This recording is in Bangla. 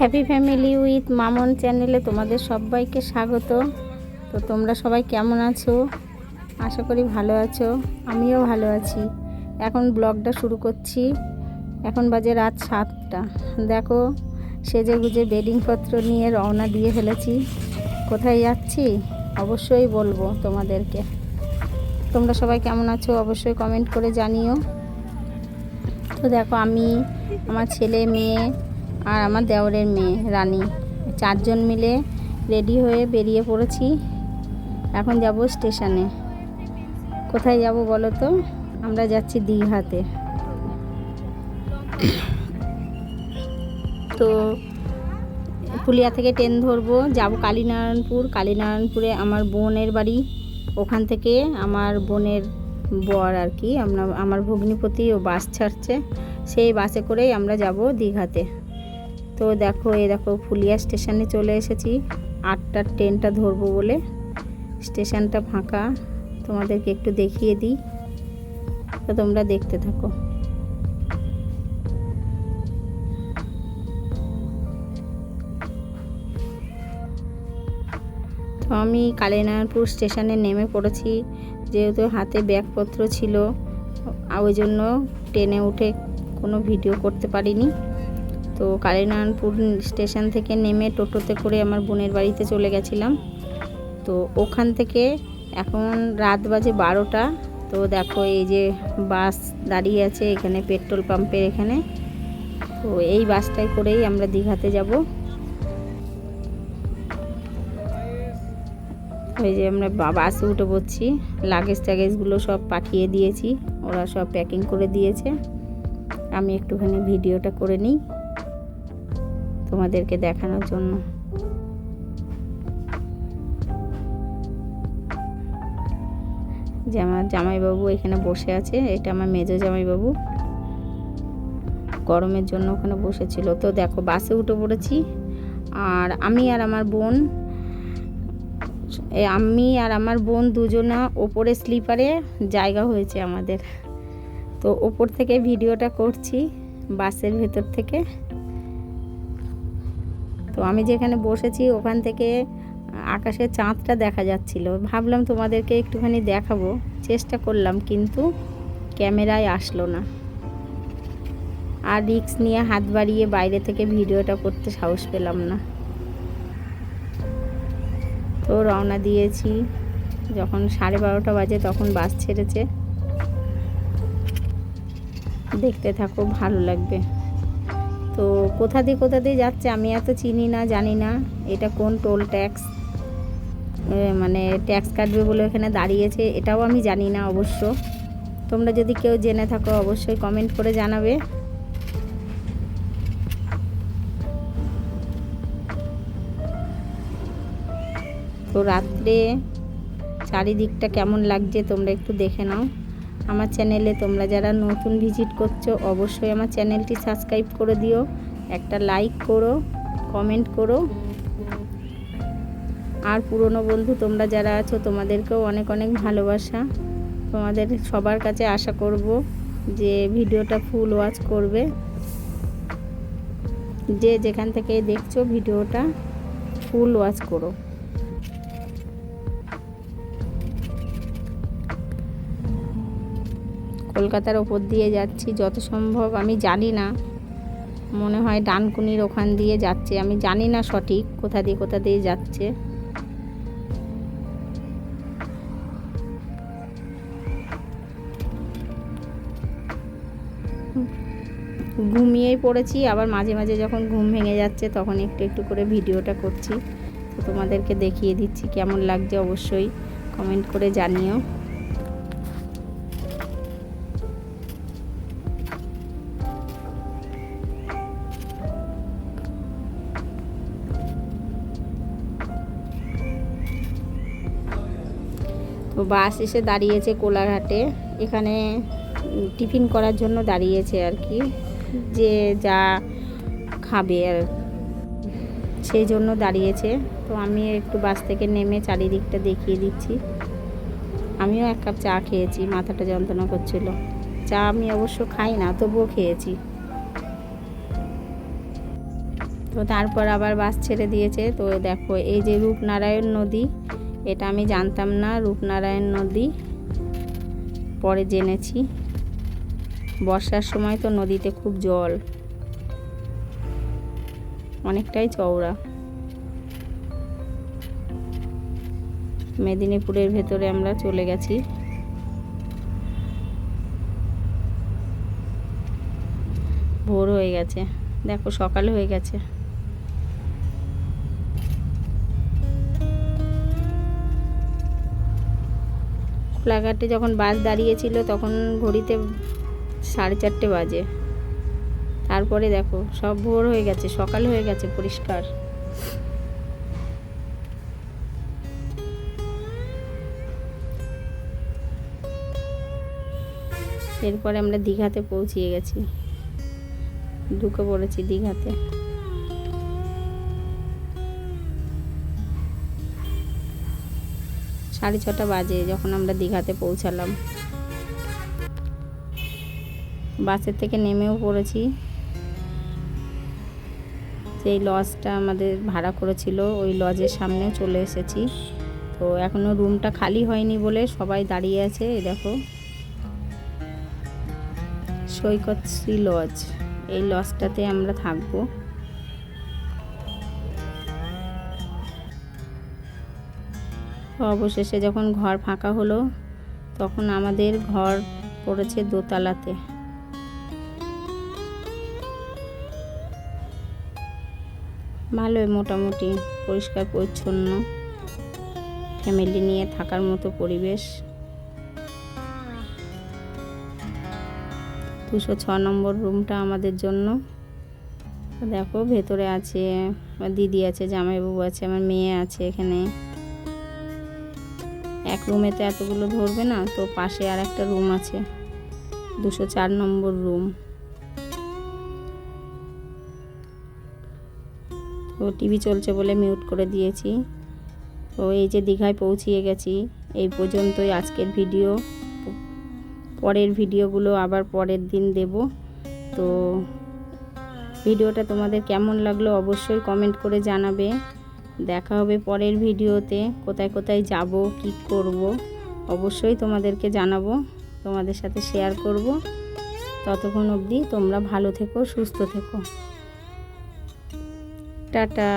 হ্যাপি ফ্যামিলি উইথ মামন চ্যানেলে তোমাদের সবাইকে স্বাগত। তো তোমরা সবাই কেমন আছো? আশা করি ভালো আছো। আমিও ভালো আছি। এখন ব্লগটা শুরু করছি। এখন বাজে রাত সাতটা। দেখো, সেজে গুজে বেডিংপত্র নিয়ে রওনা দিয়ে ফেলেছি। কোথায় যাচ্ছি? অবশ্যই বলব তোমাদেরকে। তোমরা সবাই কেমন আছো? অবশ্যই কমেন্ট করে জানিও। তো দেখো, আমি, আমার ছেলে, মেয়ে আর আমার দেওরের মেয়ে, রানী। চারজন মিলে রেডি হয়ে বেরিয়ে পড়েছি। এখন যাব স্টেশনে। কোথায় যাব বলো তো? আমরা যাচ্ছি দীঘাতে। তো ফুলিয়া থেকে ট্রেন ধরবো। যাব কালীনারায়ণপুর। কালীনারায়ণপুরে আমার বোনের বাড়ি। ওখান থেকে আমার বোনের বর আর কি। আমরা, আমার ভগ্নিপতি ও বাস ছাড়ছে। সেই বাসে করেই আমরা যাব দীঘাতে। তো দেখো এই দেখো, ফুলিয়া স্টেশনে চলে এসেছি। আটটার ট্রেনটা ধরবো বলে। স্টেশনটা ফাঁকা। তোমাদেরকে একটু দেখিয়ে দিই। তো তোমরা দেখতে থাকো। তো আমি কালীনারায়ণপুর স্টেশনে নেমে পড়েছি। যেহেতু হাতে ব্যাগপত্র ছিল ওই জন্য ট্রেনে উঠে কোনো ভিডিও করতে পারিনি। তো কালীনারায়ণপুর স্টেশন থেকে নেমে টোটোতে করে আমার বোনের বাড়িতে চলে গেছিলাম। তো ওখান থেকে এখন রাত বাজে বারোটা। তো দেখো এই যে বাস দাঁড়িয়ে আছে এখানে পেট্রোল পাম্পের এখানে। তো এই বাসটাই করেই আমরা দীঘাতে যাব। ওই যে আমরা বাসে উঠে পড়ছি। লাগেজ ট্যাগেজগুলো সব পাঠিয়ে দিয়েছি। ওরা সব প্যাকিং করে দিয়েছে। আমি একটুখানি ভিডিওটা করে নিই। তোমাদেরকে দেখানোর জন্য। যে আমার জামাইবাবু এখানে বসে আছে। এটা আমার মেজো জামাইবাবু। গরমের জন্য ওখানে বসেছিল। তো দেখো, বাসে উঠে পড়েছি। আর আমি আর আমার বোন আমি আর আমার বোন দুজনা ওপরে স্লিপারে জায়গা হয়েছে আমাদের। তো ওপর থেকে ভিডিওটা করছি, বাসের ভেতর থেকে। তো আমি যেখানে বসেছি ওখান থেকে আকাশে চাঁদটা দেখা যাচ্ছিল। ভাবলাম তোমাদেরকে একটুখানি দেখাবো। চেষ্টা করলাম, কিন্তু ক্যামেরায় আসলো না। আর রিক্স নিয়ে হাত বাড়িয়ে বাইরে থেকে ভিডিওটা করতে সাহস পেলাম না। তো রওনা দিয়েছি। যখন সাড়ে বারোটা বাজে তখন বাস ছেড়েছে। দেখতে থাকো, ভালো লাগবে। তো কোথা দিয়ে কোথা দিয়ে যাচ্ছে আমি এত চিনি না, জানি না। এটা কোন টোল ট্যাক্স? মানে ট্যাক্স কাটবে বলে এখানে দাঁড়িয়েছে, এটাও আমি জানি না অবশ্য। তোমরা যদি কেউ জেনে থাকো, অবশ্যই কমেন্ট করে জানাবে। তো রাত্রে চারিদিকটা কেমন লাগছে তোমরা একটু দেখে নাও। আমার চ্যানেলে তোমরা যারা নতুন ভিজিট করছ, অবশ্যই আমার চ্যানেলটি সাবস্ক্রাইব করে দিও, একটা লাইক করো, কমেন্ট করো। আর পুরনো বন্ধু তোমরা যারা আছো, তোমাদেরকেও অনেক অনেক ভালোবাসা। তোমাদের সবার কাছে আশা করব যে ভিডিওটা ফুল ওয়াচ করবে। যে যেখান থেকে দেখছ ভিডিওটা ফুল ওয়াচ করো। কলকাতার ওপর দিয়ে যাচ্ছি, যত সম্ভব আমি জানি না। মনে হয় ডানকুনির ওখান দিয়ে যাচ্ছে। আমি জানি না সঠিক কোথা দিয়ে কোথা দিয়ে যাচ্ছে। ঘুমিয়েই পড়েছি, আবার মাঝে মাঝে যখন ঘুম ভেঙে যাচ্ছে তখন একটু একটু করে ভিডিওটা করছি। তো তোমাদেরকে দেখিয়ে দিচ্ছি কেমন লাগছে অবশ্যই কমেন্ট করে জানিও। তো বাস এসে দাঁড়িয়েছে কোলাঘাটে এখানে টিফিন করার জন্য দাঁড়িয়েছে আর কি, যে যা খাবে আর সেই জন্য দাঁড়িয়েছে। তো আমি একটু বাস থেকে নেমে চারিদিকটা দেখিয়ে দিচ্ছি। আমিও এক কাপ চা খেয়েছি, মাথাটা যন্ত্রণা করছিল। চা আমি অবশ্য খাই না, তবুও খেয়েছি। তো তারপর আবার বাস ছেড়ে দিয়েছে। তো দেখো, এই যে রূপনারায়ণ নদী এটা আমি জানতাম না, রূপনারায়ণ নদী। পরে জেনেছি। বর্ষার সময় তো নদীতে খুব জল। অনেকটাই চওড়া। মেদিনীপুরের ভেতরে আমরা চলে গেছি। ভোর হয়ে গেছে। দেখো সকাল হয়ে গেছে। কোলাঘাটে যখন বাস দাঁড়িয়েছিল তখন ঘড়িতে সাড়ে চারটে বাজে। তারপরে দেখো, সব ভোর হয়ে গেছে, সকাল হয়ে গেছে, পরিষ্কার। এরপরে আমরা দীঘাতে পৌঁছিয়ে গেছি। ঢুকে পড়েছি দীঘাতে। সাড়ে ছটা বাজে যখন আমরা দীঘাতে পৌঁছালাম। বাসের থেকে নেমেও পড়েছি। সেই লজটা আমাদের ভাড়া করেছিল, ওই লজের সামনেও চলে এসেছি। তো এখনও রুমটা খালি হয়নি বলে সবাই দাঁড়িয়ে আছে, এই দেখো। সৈকত শ্রী লজ, এই লজটাতে আমরা থাকব। অবশেষে যখন ঘর ফাঁকা হলো, তখন আমাদের ঘর পড়েছে দোতলাতে। ভালোই মোটামুটি, পরিষ্কার, পরিচ্ছন্ন। ফ্যামিলি নিয়ে থাকার মতো পরিবেশ। দুশো ছ নম্বর রুমটা আমাদের জন্য। দেখো, ভেতরে আছে, দিদি আছে, জামাইবাবু আছে, আমার মেয়ে আছে এখানে। এক রুমে তো এতগুলো ধরবে না, তো পাশে আর একটা রুম আছে। দুশো চার নম্বর রুম তো টিভি চলছে বলে মিউট করে দিয়েছি। তো এই যে দীঘায় পৌঁছিয়ে গেছি, এই পর্যন্তই আজকের ভিডিও পরের ভিডিওগুলো আবার পরের দিন দেব। তো ভিডিওটা তোমাদের কেমন লাগল অবশ্যই কমেন্ট করে জানাবে। দেখা হবে পরের ভিডিওতে, কোথায় কোথায় যাব, কি করব, অবশ্যই তোমাদেরকে জানাব, তোমাদের সাথে শেয়ার করব। ততক্ষণ অবধি তোমরা ভালো থেকো, সুস্থ থেকো। টাটা।